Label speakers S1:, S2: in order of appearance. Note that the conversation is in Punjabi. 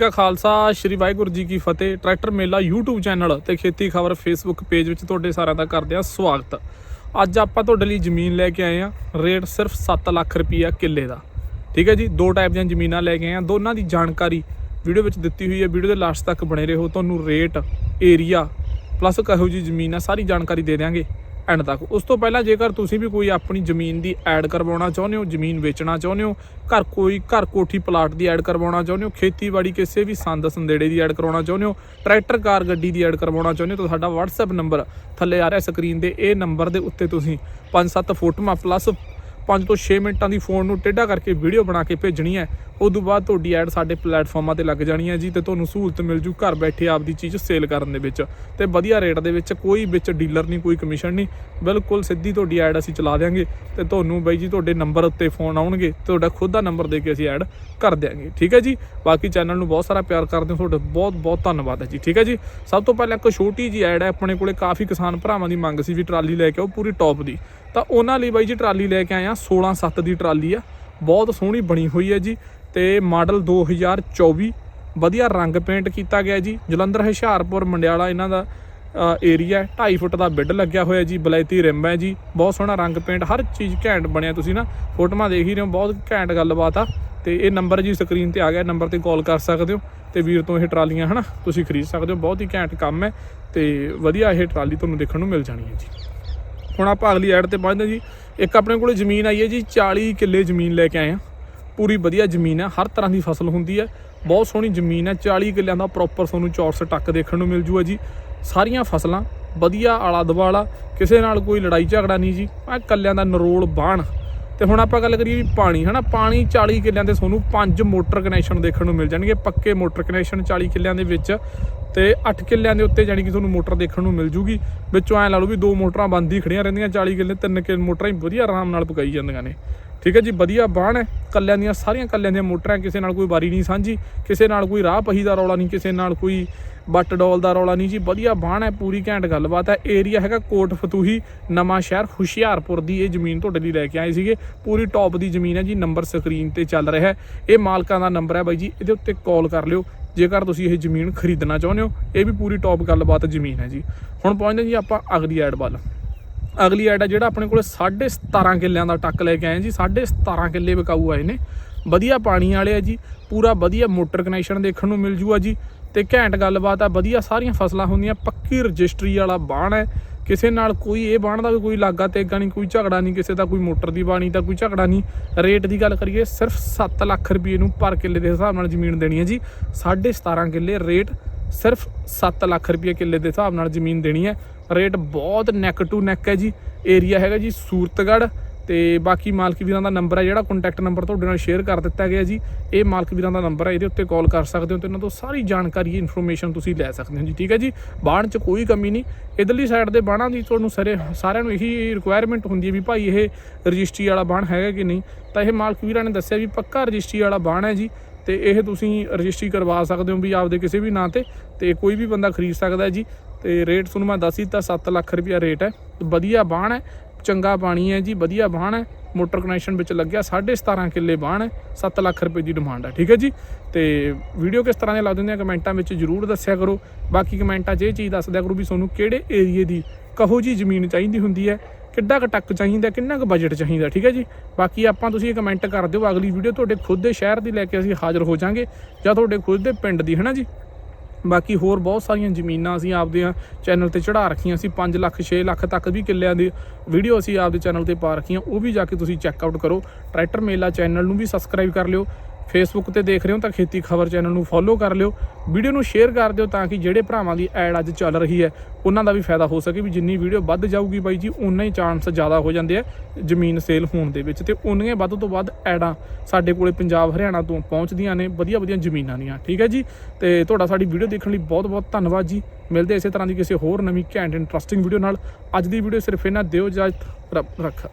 S1: ਕਾ ਖਾਲਸਾ, ਸ਼੍ਰੀ ਵਾਹਿਗੁਰੂ ਜੀ ਕੀ ਫਤਿਹ। ਟਰੈਕਟਰ ਮੇਲਾ YouTube ਚੈਨਲ ਤੇ ਖੇਤੀ ਖਬਰ Facebook ਪੇਜ ਵਿੱਚ ਤੁਹਾਡੇ ਸਾਰਿਆਂ ਦਾ ਕਰਦੇ ਆ ਸਵਾਗਤ। ਅੱਜ ਆਪਾਂ ਤੁਹਾਡੇ ਲਈ ਜ਼ਮੀਨ ਲੈ ਕੇ ਆਏ ਆ ਰੇਟ ਸਿਰਫ 7 ਲੱਖ ਰੁਪਈਆ ਕਿੱਲੇ ਦਾ। ਠੀਕ ਹੈ ਜੀ? ਦੋ ਟਾਈਪ ਦੀਆਂ ਜ਼ਮੀਨਾਂ ਲੈ ਕੇ ਆਏ ਆ ਦੋਨਾਂ ਦੀ ਜਾਣਕਾਰੀ ਵੀਡੀਓ ਵਿੱਚ ਦਿੱਤੀ ਹੋਈ ਹੈ। ਵੀਡੀਓ ਦੇ ਲਾਸਟ ਤੱਕ ਬਣੇ ਰਹੋ। ਤੁਹਾਨੂੰ ਰੇਟ ਏਰੀਆ ਪਲੱਸ ਕਹੋ ਜੀ ਜ਼ਮੀਨ ਆ, ਸਾਰੀ ਜਾਣਕਾਰੀ ਦੇ ਦਿਆਂਗੇ। ਐਂਡ ਤੱਕ। ਉਸ ਤੋਂ ਪਹਿਲਾਂ ਜੇਕਰ ਤੁਸੀਂ ਵੀ ਕੋਈ ਆਪਣੀ ਜ਼ਮੀਨ ਦੀ ਐਡ ਕਰਵਾਉਣਾ ਚਾਹੁੰਦੇ ਹੋ, ਜ਼ਮੀਨ ਵੇਚਣਾ ਚਾਹੁੰਦੇ ਹੋ, ਘਰ ਕੋਈ ਘਰ ਕੋਠੀ ਪਲਾਟ ਦੀ ਐਡ ਕਰਵਾਉਣਾ ਚਾਹੁੰਦੇ ਹੋ, ਖੇਤੀਬਾੜੀ ਕਿਸੇ ਵੀ ਸੰਦ ਸੰਦੇੜੇ ਦੀ ਐਡ ਕਰਵਾਉਣਾ ਚਾਹੁੰਦੇ ਹੋ, ਟਰੈਕਟਰ, ਕਾਰ ਗੱਡੀ ਦੀ ਐਡ ਕਰਵਾਉਣਾ ਚਾਹੁੰਦੇ ਹੋ, ਤਾਂ ਸਾਡਾ WhatsApp ਨੰਬਰ ਥੱਲੇ ਆ ਰਿਹਾ ਸਕਰੀਨ ਤੇ। ਇਹ ਨੰਬਰ ਦੇ ਉੱਤੇ ਤੁਸੀਂ 5-7 ਫੋਟੋਆਂ ਪਲੱਸ 5 ਤੋਂ 6 ਮਿੰਟਾਂ ਦੀ ਫੋਨ ਨੂੰ ਟੇਢਾ ਕਰਕੇ ਵੀਡੀਓ ਬਣਾ ਕੇ ਭੇਜਣੀ ਹੈ। ਉਸ ਤੋਂ ਬਾਅਦ ਤੁਹਾਡੀ ਐਡ ਸਾਡੇ ਪਲੇਟਫਾਰਮਾਂ ਤੇ ਲੱਗ ਜਾਣੀ ਹੈ ਜੀ ਤੇ ਤੁਹਾਨੂੰ ਸਹੂਲਤ ਮਿਲ ਜੂ ਘਰ ਬੈਠੇ ਆਪਦੀ ਚੀਜ਼ ਸੇਲ ਕਰਨ ਦੇ ਵਿੱਚ। ਤੇ ਵਧੀਆ ਰੇਟ ਦੇ ਵਿੱਚ ਕੋਈ ਵਿੱਚ ਡੀਲਰ ਨਹੀਂ, ਕੋਈ ਕਮਿਸ਼ਨ ਨਹੀਂ। ਬਿਲਕੁਲ ਸਿੱਧੀ ਤੁਹਾਡੀ ਐਡ ਅਸੀਂ ਚਲਾ ਦਿਆਂਗੇ ਤੇ ਤੁਹਾਨੂੰ ਬਾਈ ਜੀ ਤੁਹਾਡੇ ਨੰਬਰ ਉੱਤੇ ਫੋਨ ਆਉਣਗੇ, ਤੁਹਾਡਾ ਖੁਦ ਦਾ ਨੰਬਰ ਦੇ ਕੇ ਅਸੀਂ ਐਡ ਕਰ ਦਿਆਂਗੇ। ਠੀਕ ਹੈ ਜੀ? ਬਾਕੀ ਚੈਨਲ ਨੂੰ ਬਹੁਤ ਸਾਰਾ ਪਿਆਰ ਕਰਦੇ ਹੋ, ਤੁਹਾਡਾ ਬਹੁਤ ਬਹੁਤ ਧੰਨਵਾਦ ਹੈ ਜੀ। ਠੀਕ ਹੈ ਜੀ? ਸਭ ਤੋਂ ਪਹਿਲਾਂ ਇੱਕ ਛੋਟੀ ਜੀ ਐਡ ਹੈ, ਆਪਣੇ ਕੋਲੇ ਕਾਫੀ ਕਿਸਾਨ ਭਰਾਵਾਂ ਦੀ ਮੰਗ ਸੀ ਵੀ ਟਰਾਲੀ ਲੈ ਕੇ ਆਓ ਪੂਰੀ ਟੌਪ ਦੀ। ਤਾਂ ਉਹਨਾਂ ਲਈ ਬਾਈ ਜੀ ਟਰਾਲੀ ਲੈ ਕੇ ਆਏ ਆ 16 7 ਦੀ ਟਰਾਲੀ ਆ। ਬਹੁਤ ਸੋਹਣੀ ਬਣੀ ਹੋਈ ਹੈ ਜੀ ਤੇ ਮਾਡਲ 2024 ਵਧੀਆ ਰੰਗ ਪੇਂਟ ਕੀਤਾ ਗਿਆ ਜੀ। ਜਲੰਧਰ, ਹੁਸ਼ਿਆਰਪੁਰ, ਮੰਡਿਆਲਾ ਇਹਨਾਂ ਦਾ ਏਰੀਆ 2.5 ਫੁੱਟ ਦਾ ਬਿੱਡ ਲੱਗਿਆ ਹੋਇਆ ਜੀ। ਬਲੈਤੀ ਰਿਮ ਹੈ ਜੀ। ਬਹੁਤ ਸੋਹਣਾ ਰੰਗ ਪੇਂਟ ਹਰ ਚੀਜ਼ ਘੈਂਟ ਬਣਿਆ ਤੁਸੀਂ ਨਾ। ਫੋਟੋਆਂ ਦੇਖ ਹੀ ਰਹੇ ਹੋ। ਬਹੁਤ ਘੈਂਟ ਗੱਲਬਾਤ ਆ। ਤੇ ਇਹ ਨੰਬਰ ਜੀ ਸਕਰੀਨ ਤੇ ਆ ਗਿਆ। ਨੰਬਰ ਤੇ ਕਾਲ ਕਰ ਸਕਦੇ ਹੋ। ਤੇ ਵੀਰ ਤੋਂ ਇਹ ਟਰਾਲੀਆਂ ਹਨਾ, ਤੁਸੀਂ ਖਰੀਦ ਸਕਦੇ ਹੋ। ਬਹੁਤ ਹੀ ਘੈਂਟ ਕੰਮ ਹੈ। ਤੇ ਵਧੀਆ ਇਹ ਟਰਾਲੀ ਤੁਹਾਨੂੰ ਦੇਖਣ ਨੂੰ ਮਿਲ ਜਾਣੀ ਹੈ ਜੀ। ਹੁਣ ਆਪਾਂ ਅਗਲੀ ਐਡ ਤੇ ਪਹੁੰਚਦੇ ਜੀ। ਇੱਕ ਆਪਣੇ ਕੋਲੇ ਜ਼ਮੀਨ ਆਈ ਹੈ ਜੀ 40 ਕਿੱਲੇ ਜ਼ਮੀਨ ਲੈ ਕੇ ਆਏ ਆ ਪੂਰੀ ਵਧੀਆ ਜ਼ਮੀਨ ਹੈ, ਹਰ ਤਰ੍ਹਾਂ ਦੀ ਫਸਲ ਹੁੰਦੀ ਹੈ। ਬਹੁਤ ਸੋਹਣੀ ਜ਼ਮੀਨ ਹੈ 40 ਕਿੱਲਿਆਂ ਦਾ ਪ੍ਰੋਪਰ ਤੁਹਾਨੂੰ ਚੌਰਸ ਟੱਕ ਦੇਖਣ ਨੂੰ ਮਿਲ ਜੂਗਾ ਜੀ। ਸਾਰੀਆਂ ਫਸਲਾਂ ਵਧੀਆ ਆਲਾ ਦਵਾਲਾ ਕਿਸੇ ਨਾਲ ਕੋਈ ਲੜਾਈ ਝਗੜਾ ਨਹੀਂ ਜੀ। ਆ ਕੱਲਿਆਂ ਦਾ ਨਰੋਲ ਬਾਣ। ਤੇ ਹੁਣ ਆਪਾਂ ਗੱਲ ਕਰੀਏ ਵੀ ਪਾਣੀ, ਹਨਾ? ਪਾਣੀ 40 ਕਿੱਲਿਆਂ 'ਤੇ ਤੁਹਾਨੂੰ ਪੰਜ ਮੋਟਰ ਕਨੈਕਸ਼ਨ ਦੇਖਣ ਨੂੰ ਮਿਲ ਜਾਣਗੇ, ਪੱਕੇ ਮੋਟਰ ਕਨੈਕਸ਼ਨ 40 ਕਿੱਲਿਆਂ ਦੇ ਵਿੱਚ ਤੇ 8 ਕਿੱਲਿਆਂ ਦੇ ਉੱਤੇ ਜਾਨੀ ਕਿ ਤੁਹਾਨੂੰ ਮੋਟਰ ਦੇਖਣ ਨੂੰ ਮਿਲ ਜੂਗੀ। ਵਿੱਚੋਂ ਐ ਲਾ ਲਓ ਵੀ ਦੋ ਮੋਟਰਾਂ ਬੰਦ ਹੀ ਖੜੀਆਂ ਰਹਿੰਦੀਆਂ 40 ਕਿੱਲੇ ਤਿੰਨ ਕਿ ਮੋਟਰਾਂ ਹੀ ਵਧੀਆ ਆਰਾਮ ਨਾਲ ਪਕਾਈ ਜਾਂਦੀਆਂ ਨੇ। ਠੀਕ ਹੈ ਜੀ, ਵਧੀਆ ਬਾਣ ਹੈ। ਕੱਲਿਆਂ ਦੀਆਂ ਸਾਰੀਆਂ ਕੱਲਿਆਂ ਦੀਆਂ ਮੋਟਰਾਂ ਕਿਸੇ ਨਾਲ ਕੋਈ ਵਾਰੀ ਨਹੀਂ ਸਾਂਝੀ, ਕਿਸੇ ਨਾਲ ਕੋਈ ਰਾਹ ਪਹੀ ਦਾ ਰੌਲਾ ਨਹੀਂ, ਕਿਸੇ ਨਾਲ ਕੋਈ ਬੱਟ ਡੋਲ ਦਾ ਰੌਲਾ ਨਹੀਂ ਜੀ। ਵਧੀਆ ਬਾਣ ਹੈ, ਪੂਰੀ ਘੈਂਟ ਗੱਲਬਾਤ ਹੈ। ਏਰੀਆ ਹੈਗਾ ਕੋਟ ਫਤੂਹੀ, ਨਵਾਂ ਸ਼ਹਿਰ ਹੁਸ਼ਿਆਰਪੁਰ ਦੀ ਇਹ ਜ਼ਮੀਨ ਤੁਹਾਡੇ ਲਈ ਲੈ ਕੇ ਆਏ ਸੀਗੇ। ਪੂਰੀ ਟੌਪ ਦੀ ਜ਼ਮੀਨ ਹੈ ਜੀ ਨੰਬਰ ਸਕਰੀਨ ਤੇ ਚੱਲ ਰਿਹਾ ਹੈ। ਇਹ ਮਾਲਕਾਂ ਦਾ ਨੰਬਰ ਹੈ ਬਾਈ ਜੀ, ਇਹਦੇ ਉੱਤੇ ਕਾਲ ਕਰ ਲਿਓ। ਜੇਕਰ ਤੁਸੀਂ ਇਹ ਜ਼ਮੀਨ ਖਰੀਦਣਾ ਚਾਹੁੰਦੇ ਹੋ, ਇਹ ਵੀ ਪੂਰੀ ਟੌਪ ਗੱਲਬਾਤ ਜ਼ਮੀਨ ਹੈ ਜੀ। ਹੁਣ ਪਹੁੰਚਦੇ ਜੀ ਆਪਾਂ ਅਗਲੀ ਐਡ ਵੱਲ। ਅਗਲੀ ਐਡ ਹੈ ਜਿਹੜਾ ਆਪਣੇ ਕੋਲੇ 17.5 ਕਿੱਲਿਆਂ ਦਾ ਟੱਕ ਲੈ ਕੇ ਆਏ ਜੀ 17.5 ਕਿੱਲੇ ਵਿਕਾਊ ਆਏ ਨੇ ਵਧੀਆ ਪਾਣੀ ਵਾਲੇ ਆ ਜੀ, ਪੂਰਾ ਵਧੀਆ ਮੋਟਰ ਕਨੈਕਸ਼ਨ ਦੇਖਣ ਨੂੰ ਮਿਲ ਜੂਗਾ ਜੀ। ਤੇ ਘੈਂਟ ਗੱਲਬਾਤ ਆ, ਵਧੀਆ ਸਾਰੀਆਂ ਫਸਲਾਂ ਹੁੰਦੀਆਂ, ਪੱਕੀ ਰਜਿਸਟਰੀ ਵਾਲਾ ਬਾਣ ਹੈ। ਕਿਸੇ ਨਾਲ ਕੋਈ ਇਹ ਬਾਣ ਦਾ ਵੀ ਕੋਈ ਲਾਗਾ ਤੇਗਾ ਨਹੀਂ, ਕੋਈ ਝਗੜਾ ਨਹੀਂ, ਕਿਸੇ ਦਾ ਕੋਈ ਮੋਟਰ ਦੀ ਬਾਣੀ ਦਾ ਕੋਈ ਝਗੜਾ ਨਹੀਂ। ਰੇਟ ਦੀ ਗੱਲ ਕਰੀਏ, ਸਿਰਫ 7 ਲੱਖ ਰੁਪਏ ਨੂੰ ਪਰ ਕਿੱਲੇ ਦੇ ਹਿਸਾਬ ਨਾਲ ਜ਼ਮੀਨ ਦੇਣੀ ਹੈ ਜੀ। 17.5 ਕਿੱਲੇ ਰੇਟ ਸਿਰਫ 7 ਲੱਖ ਰੁਪਏ ਕਿੱਲੇ ਦੇ ਹਿਸਾਬ ਨਾਲ ਜ਼ਮੀਨ ਦੇਣੀ ਹੈ। ਰੇਟ ਬਹੁਤ ਨੈਕ ਟੂ ਨੈਕ ਹੈ ਜੀ। ਏਰੀਆ ਹੈਗਾ ਜੀ ਸੂਰਤਗੜ੍ਹ ਤੇ ਬਾਕੀ ਮਾਲਕ ਵੀਰਾਂ ਦਾ ਨੰਬਰ ਹੈ ਜਿਹੜਾ ਕੰਟੈਕਟ ਨੰਬਰ ਤੁਹਾਡੇ ਨਾਲ ਸ਼ੇਅਰ ਕਰ ਦਿੱਤਾ ਗਿਆ ਜੀ। ਇਹ ਮਾਲਕ ਵੀਰਾਂ ਦਾ ਨੰਬਰ ਹੈ, ਇਹਦੇ ਉੱਤੇ ਕਾਲ ਕਰ ਸਕਦੇ ਹੋ ਤੇ ਇਹਨਾਂ ਤੋਂ ਸਾਰੀ ਜਾਣਕਾਰੀ ਇਨਫੋਰਮੇਸ਼ਨ ਤੁਸੀਂ ਲੈ ਸਕਦੇ ਹੋ ਜੀ। ਠੀਕ ਹੈ ਜੀ? ਬਾਣ 'ਚ ਕੋਈ ਕਮੀ ਨਹੀਂ। ਇਧਰਲੀ ਸਾਈਡ ਦੇ ਬਾਣਾਂ ਦੀ ਤੁਹਾਨੂੰ ਸਾਰੇ, ਸਾਰਿਆਂ ਨੂੰ ਇਹੀ ਰਿਕੁਆਇਰਮੈਂਟ ਹੁੰਦੀ ਹੈ ਵੀ ਭਾਈ ਇਹ ਰਜਿਸਟਰੀ ਵਾਲਾ ਬਾਣ ਹੈਗਾ ਕਿ ਨਹੀਂ? ਤਾਂ ਇਹ ਮਾਲਕ ਵੀਰਾਂ ਨੇ ਦੱਸਿਆ ਵੀ ਪੱਕਾ ਰਜਿਸਟਰੀ ਵਾਲਾ ਬਾਣ ਹੈ ਜੀ। ਤੇ ਇਹ ਤੁਸੀਂ ਰਜਿਸਟਰੀ ਕਰਵਾ ਸਕਦੇ ਹੋ ਵੀ ਆਪਦੇ ਕਿਸੇ ਵੀ ਨਾਂ ਤੇ ਤੇ ਕੋਈ ਵੀ ਬੰਦਾ ਖਰੀਦ ਸਕਦਾ ਜੀ। ਤੇ ਰੇਟ ਤੁਹਾਨੂੰ ਮੈਂ ਦੱਸ ਹੀ ਦਿੱਤਾ 7 ਲੱਖ ਰੁਪਿਆ ਰੇਟ ਹੈ। ਵਧੀਆ ਬਾਣ ਹੈ, ਚੰਗਾ ਪਾਣੀ ਹੈ ਜੀ, ਵਧੀਆ ਬਾਣ ਹੈ। ਮੋਟਰ ਕਨੈਕਸ਼ਨ ਵਿੱਚ ਲੱਗਿਆ 17.5 ਕਿੱਲੇ ਬਾਣ ਹੈ 7 ਲੱਖ ਰੁਪਏ ਦੀ ਡਿਮਾਂਡ ਹੈ, ਠੀਕ ਹੈ ਜੀ। ਤੇ ਵੀਡੀਓ ਕਿਸ ਤਰ੍ਹਾਂ ਦੇ ਲੱਗਦੇ ਹੁੰਦੇ ਆ ਕਮੈਂਟਾਂ ਵਿੱਚ ਜਰੂਰ ਦੱਸਿਆ ਕਰੋ। ਬਾਕੀ ਕਮੈਂਟਾਂ 'ਚ ਇਹ ਚੀਜ਼ ਦੱਸ ਦਿਆ ਕਰੋ ਵੀ ਤੁਹਾਨੂੰ ਕਿਹੜੇ ਏਰੀਏ ਦੀ ਕਹੋ ਜੀ ਜ਼ਮੀਨ ਚਾਹੀਦੀ ਹੁੰਦੀ ਹੈ। ਕਿੱਡਾ ਕੁ ਟੱਕ ਚਾਹੀਦਾ, ਕਿੰਨਾ ਕੁ ਬਜਟ ਚਾਹੀਦਾ, ਠੀਕ ਹੈ ਜੀ? ਬਾਕੀ ਆਪਾਂ ਤੁਸੀਂ ਇਹ ਕਮੈਂਟ ਕਰ ਦਿਓ, ਅਗਲੀ ਵੀਡੀਓ ਤੁਹਾਡੇ ਖੁਦ ਦੇ ਸ਼ਹਿਰ ਦੀ ਲੈ ਕੇ ਅਸੀਂ ਹਾਜ਼ਰ ਹੋ ਜਾਾਂਗੇ, ਜਾਂ ਤੁਹਾਡੇ ਖੁਦ ਦੇ ਪਿੰਡ ਦੀ ਹੈ ਨਾ ਜੀ? ਬਾਕੀ ਹੋਰ ਬਹੁਤ ਸਾਰੀਆਂ ਜ਼ਮੀਨਾਂ ਅਸੀਂ ਆਪਦੇ ਚੈਨਲ ਤੇ ਚੜਾ ਰੱਖੀਆਂ ਸੀ 5 ਲੱਖ 6 ਲੱਖ ਤੱਕ ਵੀ ਕਿੱਲਿਆਂ ਦੀ ਵੀਡੀਓ ਅਸੀਂ ਆਪਦੇ ਚੈਨਲ ਤੇ ਪਾ ਰੱਖੀਆਂ, ਉਹ ਵੀ ਜਾ ਕੇ ਤੁਸੀਂ ਚੈੱਕ ਆਊਟ ਕਰੋ। ਟਰੈਕਟਰ ਮੇਲਾ ਚੈਨਲ ਨੂੰ ਵੀ ਸਬਸਕ੍ਰਾਈਬ ਕਰ ਲਿਓ ਫੇਸਬੁੱਕ ਤੇ ਦੇਖ ਰਹੇ ਹੋ ਤਾਂ ਖੇਤੀ ਖਬਰ ਚੈਨਲ ਨੂੰ ਫੋਲੋ ਕਰ ਲਿਓ। ਵੀਡੀਓ ਨੂੰ ਸ਼ੇਅਰ ਕਰ ਦਿਓ ਤਾਂ ਕਿ ਜਿਹੜੇ ਭਰਾਵਾਂ ਦੀ ਐਡ ਅੱਜ ਚੱਲ ਰਹੀ ਹੈ, ਉਹਨਾਂ ਦਾ ਵੀ ਫਾਇਦਾ ਹੋ ਸਕੇ ਵੀ ਜਿੰਨੀ ਵੀਡੀਓ ਵੱਧ ਜਾਊਗੀ ਬਾਈ ਜੀ ਉਨਾ ਹੀ ਚਾਂਸ ਜ਼ਿਆਦਾ ਹੋ ਜਾਂਦੇ ਆ ਜ਼ਮੀਨ ਸੇਲ ਹੋਣ ਦੇ ਵਿੱਚ ਤੇ ਉਨੀਆਂ ਵੱਧ ਤੋਂ ਵੱਧ ਐਡਾਂ ਸਾਡੇ ਕੋਲੇ ਪੰਜਾਬ, ਹਰਿਆਣਾ ਤੋਂ ਪਹੁੰਚਦੀਆਂ ਨੇ ਵਧੀਆ ਵਧੀਆ ਜ਼ਮੀਨਾਂ ਦੀਆਂ। ਠੀਕ ਹੈ ਜੀ? ਤੇ ਤੁਹਾਡਾ ਸਾਡੀ ਵੀਡੀਓ ਦੇਖਣ ਲਈ ਬਹੁਤ ਬਹੁਤ ਧੰਨਵਾਦ ਜੀ। ਮਿਲਦੇ ਇਸੇ ਤਰ੍ਹਾਂ ਦੀ ਕਿਸੇ ਹੋਰ ਨਵੀਂ ਘੈਂਟ ਇੰਟਰਸਟਿੰਗ ਵੀਡੀਓ ਨਾਲ। ਅੱਜ ਦੀ ਵੀਡੀਓ ਸਿਰਫ ਇਹਨਾਂ ਦਿਓ ਇਜਾਜ਼ਤ, ਰੱਬ ਰੱਖਾ।